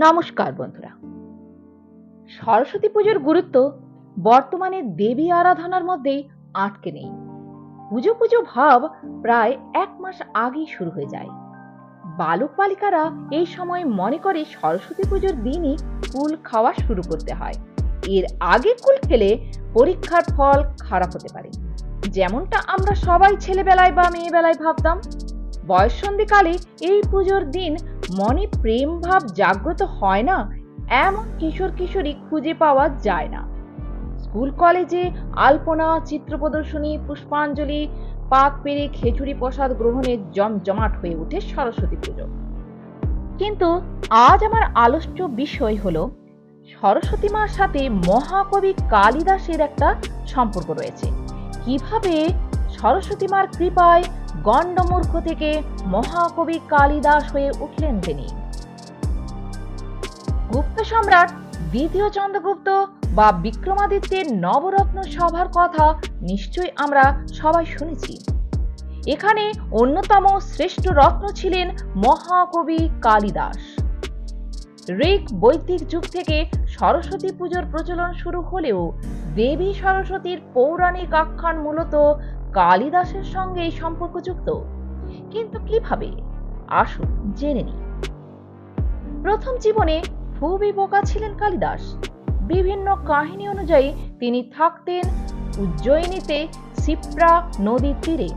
নমস্কার বন্ধুরা। সরস্বতী পুজোর গুরুত্ব বর্তমানে দেবী আরাধনার মধ্যেই আটকে নেই। পুজো পুজো ভাব প্রায় এক মাস আগেই শুরু হয়ে যায়। বালক বালিকারা এই সময় মনে করে সরস্বতী পুজোর দিনই কুল খাওয়া শুরু করতে হয়। এর আগে কুল খেলে পরীক্ষার ফল খারাপ হতে পারে। যেমনটা আমরা সবাই ছেলেবেলায় বা মেয়েবেলায় ভাবতাম। বয়ঃসন্ধিকালে এই পুজোর দিন মনে প্রেম ভাব জাগ্রত হয় না, এমন কিশোর কিশোরী খুঁজে পাওয়া যায় না। স্কুল কলেজে আলপনা, চিত্র প্রদর্শনী, পুষ্পাঞ্জলি, পাক পেরে খেচুড়ি প্রসাদ গ্রহণের জমজমাট হয়ে ওঠে সরস্বতী পুজো। কিন্তু আজ আমার আলোচ্য বিষয় হলো, সরস্বতী মার সাথে মহাকবি কালিদাসের একটা সম্পর্ক রয়েছে। কীভাবে সরস্বতী মার কৃপায় গণ্ডমূর্খ থেকে মহাকবি কালিদাস হয়ে উঠলেন তিনি। গুপ্ত সম্রাট দ্বিতীয় চন্দ্রগুপ্ত বা বিক্রমাদিত্যের নবরত্ন সভার কথা নিশ্চয়ই আমরা সবাই শুনেছি। এখানে অন্যতম শ্রেষ্ঠ রত্ন ছিলেন মহাকবি কালিদাস। ঋক বৈদিক যুগ থেকে সরস্বতী পুজোর প্রচলন শুরু হলেও দেবী সরস্বতীর পৌরাণিক আখ্যান মূলত কালিদাসের সঙ্গে সঙ্গেই সম্পর্কযুক্ত? কিন্তু কীভাবে? আসুন জেনে নিই। প্রথম জীবনে খুবই বোকা ছিলেন কালিদাস। বিভিন্ন কাহিনী অনুযায়ী তিনি থাকতেন উজ্জয়িনীতে সিপ্রা নদীর তীরে।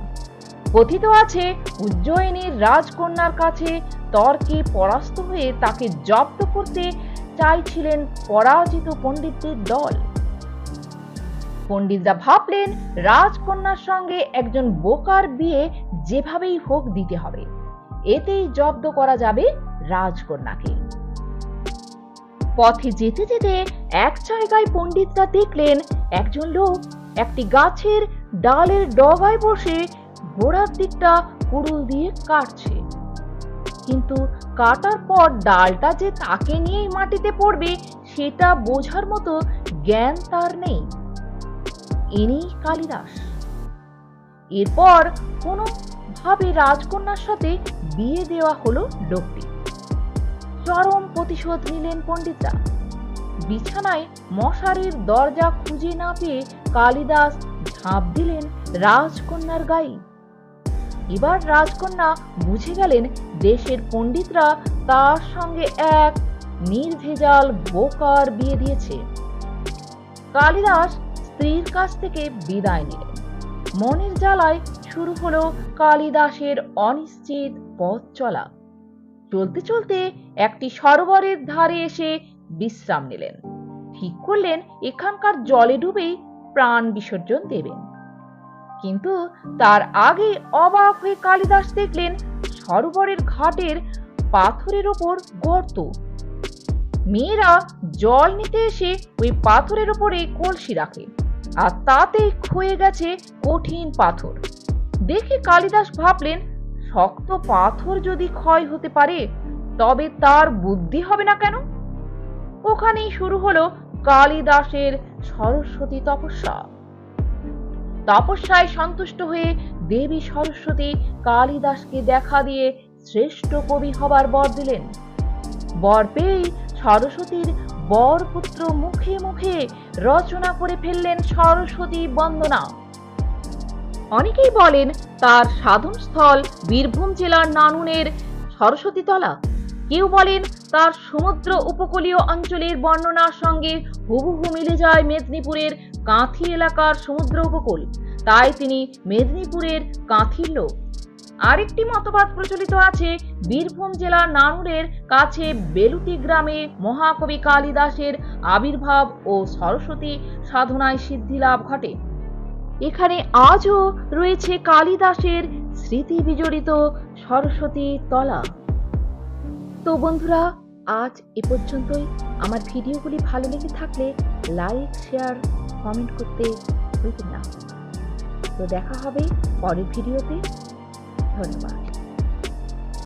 কথিত আছে, উজ্জয়িনীর রাজকন্যার কাছে তর্কে পরাস্ত হয়ে তাকে জব্দ করতে চাইছিলেন পরাজিত পণ্ডিতদের দল। পণ্ডিতরা ভাবলেন, রাজকন্যার সঙ্গে একজন বোকার বিয়ে যেভাবেই হোক দিতে হবে। এতেই জব্দ করা যাবে রাজকন্যাকে। পথে যেতে যেতে এক জায়গায় পণ্ডিতরা দেখলেন, একজন লোক একটি গাছের ডালের ডগায় বসে গোড়ার দিকটা কুড়ুল দিয়ে কাটছে। কিন্তু কাটার পর ডালটা যে তাকে নিয়েই মাটিতে পড়বে, সেটা বোঝার মতো জ্ঞান তার নেই। ইনি কালিদাস। এরপর কোনো ভাবে রাজকন্যার সাথে বিয়ে দেওয়া হলো লোকটি। চরম প্রতিশোধ নিলেন পণ্ডিতরা। বিছানায় মশারির দরজা খুঁজে না পেয়ে কালিদাস ঝাঁপ দিলেন রাজকন্যার গায়ে। এবার রাজকন্যা বুঝে গেলেন দেশের পণ্ডিতরা তার সঙ্গে এক নির্ভেজাল বোকার বিয়ে দিয়েছে। কালিদাস স্ত্রীর কাছ থেকে বিদায় নিলেন মনের জ্বালায় শুরু হলো কালিদাসের অনিশ্চিত পথ চলা। চলতে চলতে একটি সরোবরের ধারে এসে বিশ্রাম নিলেন। ঠিক করলেন এখানকার জলে ডুবেই প্রাণ বিসর্জন দেবেন। কিন্তু তার আগে অবাক হয়ে কালিদাস দেখলেন সরোবরের ঘাটের পাথরের ওপর গর্ত। মেয়েরা জল নিতে এসে ওই পাথরের ওপরে কলসি রাখে। আর তাতে ক্ষয়ে গেছে কঠিন পাথর। দেখে কালিদাস ভাবলেন, শক্ত পাথর যদি ক্ষয় হতে পারে, তবে তার বুদ্ধি হবে না কেন? ওখানেই শুরু হলো কালিদাসের সরস্বতী তপস্যা। তপস্যায় সন্তুষ্ট হয়ে দেবী সরস্বতী কালিদাসকে দেখা দিয়ে শ্রেষ্ঠ কবি হবার বর দিলেন। বর পেয়েই সরস্বতীর বর পুত্র মুখে মুখে রচনা করে ফেললেন সরস্বতী বন্দনা। অনেকেই বলেন তার সাধনস্থল বীরভূম জেলার নানুনের সরস্বতী তলা কেউ বলেন তার সমুদ্র উপকূলীয় অঞ্চলের বর্ণনার সঙ্গে হুবহু মিলে যায় মেদিনীপুরের কাঁথি এলাকার সমুদ্র উপকূল। তাই তিনি মেদিনীপুরের কাঁথির লোক। আরেকটি মতবাদ প্রচলিত আছে, বীরভূম জেলার নানুরের কাছে বেলুটি গ্রামে মহাকবি কালিদাসের আবির্ভাব ও সরস্বতী সাধনায় সিদ্ধিলাভ ঘটে। এখানে আজও রয়েছে কালিদাসের স্মৃতি বিজড়িত সরস্বতী তলা। তো বন্ধুরা, আজ এ পর্যন্তই। আমার ভিডিওগুলি ভালো লেগে থাকলে লাইক, শেয়ার, কমেন্ট করতে ভুলবেন না। তো দেখা হবে পরের ভিডিওতে। 漂亮吧